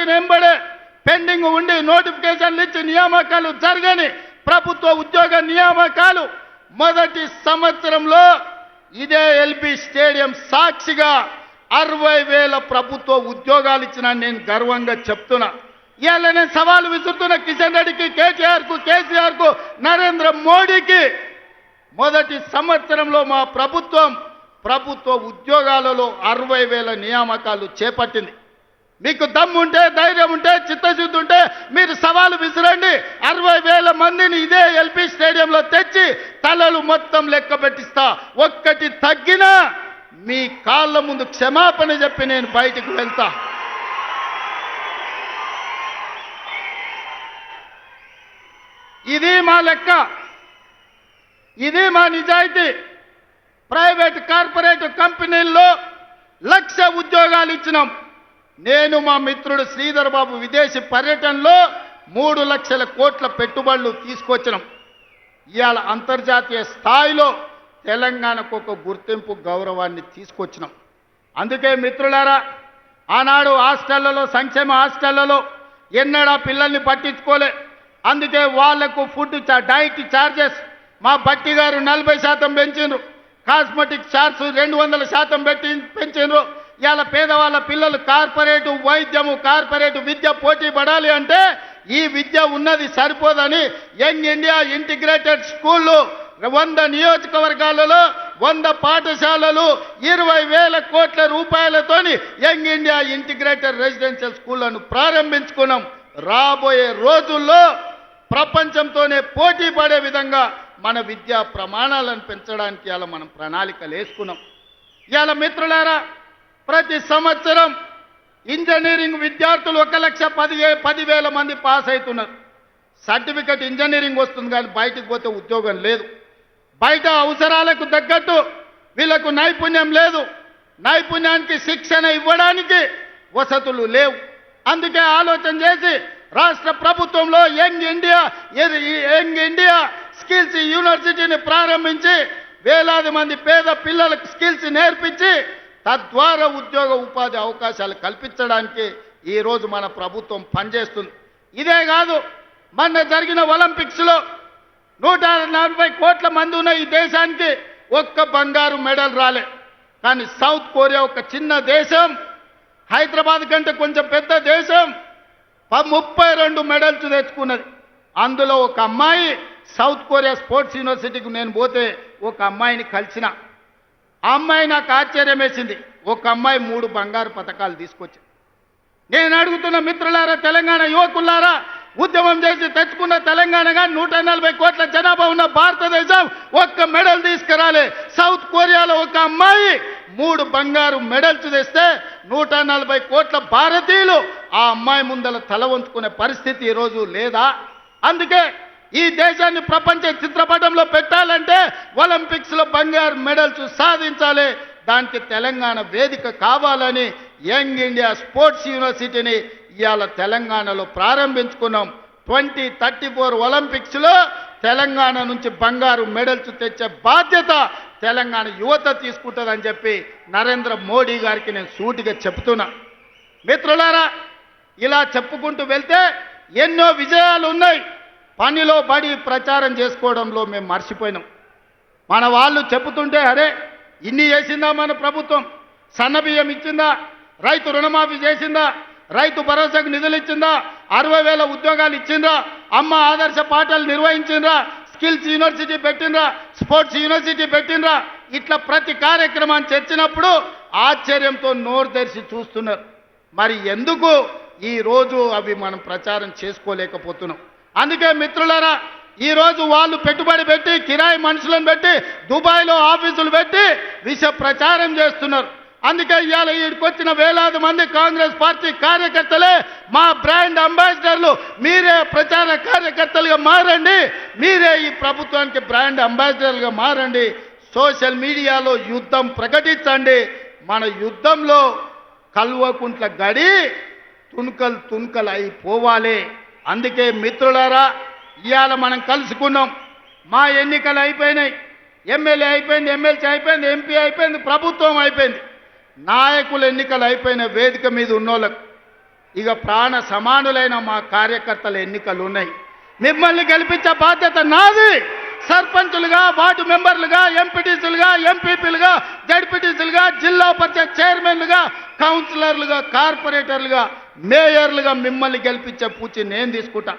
పెట్టిన ఎంబడే పెండింగ్ ఉండి నోటిఫికేషన్లు ఇచ్చి నియామకాలు జరగని ప్రభుత్వ ఉద్యోగ నియామకాలు మొదటి సంవత్సరంలో ఇదే ఎల్బీ స్టేడియం సాక్షిగా అరవై వేల ప్రభుత్వ ఉద్యోగాలు ఇచ్చిన నేను గర్వంగా చెప్తున్నా. ఇవాళ నేను సవాలు విసురుతున్న కిషన్ రెడ్డికి కేటీఆర్కు కు కేసీఆర్కు నరేంద్ర మోడీకి మొదటి సంవత్సరంలో మా ప్రభుత్వం ప్రభుత్వ ఉద్యోగాలలో అరవై వేల నియామకాలు చేపట్టింది. మీకు దమ్ము ఉంటే ధైర్యం ఉంటే చిత్తశుద్ధి ఉంటే మీరు సవాలు విసిరండి. అరవై వేల మందిని ఇదే ఎల్పి స్టేడియంలో తెచ్చి తలలు మొత్తం లెక్క పెట్టిస్తా. ఒక్కటి తగ్గినా మీ కాళ్ళ ముందు క్షమాపణ చెప్పి నేను బయటికి వెళ్తా. ఇది మా లెక్క. ఇది మా నిజాయితీ. ప్రైవేట్ కార్పొరేట్ కంపెనీల్లో లక్ష ఉద్యోగాలు ఇచ్చినాం. నేను మా మిత్రుడు శ్రీధర్ బాబు విదేశీ పర్యటనలో మూడు లక్షల కోట్ల పెట్టుబడులు తీసుకొచ్చినాం. ఇవాళ అంతర్జాతీయ స్థాయిలో తెలంగాణకు ఒక గుర్తింపు గౌరవాన్ని తీసుకొచ్చినాం. అందుకే మిత్రులారా ఆనాడు హాస్టళ్ళలో సంక్షేమ హాస్టళ్ళలో ఎన్నడా పిల్లల్ని పట్టించుకోలే. అందుకే వాళ్ళకు ఫుడ్ డైట్ ఛార్జెస్ మా బట్టి గారు నలభై శాతం పెంచిండ్రు. కాస్మెటిక్ చార్జ్ రెండు వందల శాతం పెట్టి పెంచిండ్రు. ఇవాళ పేదవాళ్ళ పిల్లలు కార్పొరేటు వైద్యము కార్పొరేటు విద్య పోటీ పడాలి అంటే ఈ విద్య ఉన్నది సరిపోదని యంగ్ ఇండియా ఇంటిగ్రేటెడ్ స్కూళ్ళు వంద నియోజకవర్గాలలో వంద పాఠశాలలు ఇరవై వేల కోట్ల రూపాయలతోని యంగ్ ఇండియా ఇంటిగ్రేటెడ్ రెసిడెన్షియల్ స్కూళ్ళను ప్రారంభించుకున్నాం. రాబోయే రోజుల్లో ప్రపంచంతోనే పోటీ పడే విధంగా మన విద్యా ప్రమాణాలను పెంచడానికి ఇలా మనం ప్రణాళికలు వేసుకున్నాం. ఇవాళ మిత్రులారా ప్రతి సంవత్సరం ఇంజనీరింగ్ విద్యార్థులు ఒక లక్ష పదిహే పదివేల మంది పాస్ అవుతున్నారు. సర్టిఫికెట్ ఇంజనీరింగ్ వస్తుంది కానీ బయటికి పోతే ఉద్యోగం లేదు. బయట అవసరాలకు తగ్గట్టు వీళ్ళకు నైపుణ్యం లేదు. నైపుణ్యానికి శిక్షణ ఇవ్వడానికి వసతులు లేవు. అందుకే ఆలోచన చేసి రాష్ట్ర ప్రభుత్వంలో young India young India skills యూనివర్సిటీని ప్రారంభించి వేలాది మంది పేద పిల్లలకు స్కిల్స్ నేర్పించి తద్వారా ఉద్యోగ ఉపాధి అవకాశాలు కల్పించడానికి ఈరోజు మన ప్రభుత్వం పనిచేస్తుంది. ఇదే కాదు మొన్న జరిగిన ఒలింపిక్స్లో నూట నలభై కోట్ల మంది ఉన్న ఈ దేశానికి ఒక్క బంగారు మెడల్ రాలే. కానీ సౌత్ కొరియా ఒక చిన్న దేశం హైదరాబాద్ కంటే కొంచెం పెద్ద దేశం ప- ముప్పై రెండు మెడల్స్ తెచ్చుకున్నది. అందులో ఒక అమ్మాయి సౌత్ కొరియా స్పోర్ట్స్ యూనివర్సిటీకి నేను పోతే ఒక అమ్మాయిని కలిసిన. ఆ అమ్మాయి నాకు ఆశ్చర్యం వేసింది. ఒక అమ్మాయి మూడు బంగారు పథకాలు తీసుకొచ్చింది. నేను అడుగుతున్న మిత్రులారా తెలంగాణ యువకులారా ఉద్యమం చేసి తెచ్చుకున్న తెలంగాణగా నూట నలభై కోట్ల జనాభా ఉన్న భారతదేశం ఒక్క మెడల్ తీసుకురాలే. సౌత్ కొరియాలో ఒక అమ్మాయి మూడు బంగారు మెడల్స్ తెస్తే నూట నలభై కోట్ల భారతీయులు ఆ అమ్మాయి ముందల తల వంచుకునే పరిస్థితి ఈరోజు లేదా? అందుకే ఈ దేశాన్ని ప్రపంచ చిత్రపటంలో పెట్టాలంటే ఒలింపిక్స్లో బంగారు మెడల్స్ సాధించాలి. దానికి తెలంగాణ వేదిక కావాలని యంగ్ ఇండియా స్పోర్ట్స్ యూనివర్సిటీని ఇవాళ తెలంగాణలో ప్రారంభించుకున్నాం. ట్వంటీ థర్టీ ఫోర్ ఒలింపిక్స్లో తెలంగాణ నుంచి బంగారు మెడల్స్ తెచ్చే బాధ్యత తెలంగాణ యువత తీసుకుంటుందని చెప్పి నరేంద్ర మోడీ గారికి నేను సూటిగా చెప్తున్నా. మిత్రులారా ఇలా చెప్పుకుంటూ వెళ్తే ఎన్నో విజయాలు ఉన్నాయి. పనిలో పడి ప్రచారం చేసుకోవడంలో మేము మర్చిపోయినాం. మన వాళ్ళు చెబుతుంటే అరే ఇన్ని చేసిందా మన ప్రభుత్వం? సన్నబియ్యం ఇచ్చిందా? రైతు రుణమాఫీ చేసిందా? రైతు భరోసాకు నిధులు ఇచ్చిందా? అరవై వేల ఉద్యోగాలు ఇచ్చిందా? అమ్మ ఆదర్శ పాఠాలు నిర్వహించిండ్రా స్కిల్స్ యూనివర్సిటీ పెట్టిండ్రా స్పోర్ట్స్ యూనివర్సిటీ పెట్టిండ్రా ఇట్లా ప్రతి కార్యక్రమాన్ని చర్చినప్పుడు ఆశ్చర్యంతో నోరు తెరిచి చూస్తున్నారు. మరి ఎందుకు ఈ రోజు అవి మనం ప్రచారం చేసుకోలేకపోతున్నాం? అందుకే మిత్రులారా ఈరోజు వాళ్ళు పెట్టుబడి పెట్టి కిరాయి మనుషులను పెట్టి దుబాయ్లో ఆఫీసులు పెట్టి విష ప్రచారం చేస్తున్నారు. అందుకే ఇవాళ ఈడికి వచ్చిన వేలాది మంది కాంగ్రెస్ పార్టీ కార్యకర్తలే మా బ్రాండ్ అంబాసిడర్లు మీరే ప్రచార కార్యకర్తలుగా మారండి మీరే ఈ ప్రభుత్వానికి బ్రాండ్ అంబాసిడర్లుగా మారండి సోషల్ మీడియాలో యుద్ధం ప్రకటించండి మన యుద్ధంలో కల్వకుంట్ల గడి తుణుకలు తుణుకలు అయిపోవాలి అందుకే మిత్రులారా ఇవాళ మనం కలుసుకున్నాం. మా ఎన్నికలు అయిపోయినాయి. ఎమ్మెల్యే అయిపోయింది ఎమ్మెల్సీ అయిపోయింది ఎంపీ అయిపోయింది ప్రభుత్వం అయిపోయింది. నాయకుల ఎన్నికలు అయిపోయిన వేదిక మీద ఉన్నోళ్ళకు ఇక ప్రాణ సమానులైన మా కార్యకర్తల ఎన్నికలు ఉన్నాయి. మిమ్మల్ని గెలిపించే బాధ్యత నాది. సర్పంచులుగా వార్డు మెంబర్లుగా ఎంపీటీసీలుగా ఎంపీపీలుగా జడ్పీటీసీలుగా జిల్లా పరిషత్ చైర్మన్లుగా కౌన్సిలర్లుగా కార్పొరేటర్లుగా మేయర్లుగా మిమ్మల్ని గెలిపించే పూచి నేను తీసుకుంటా.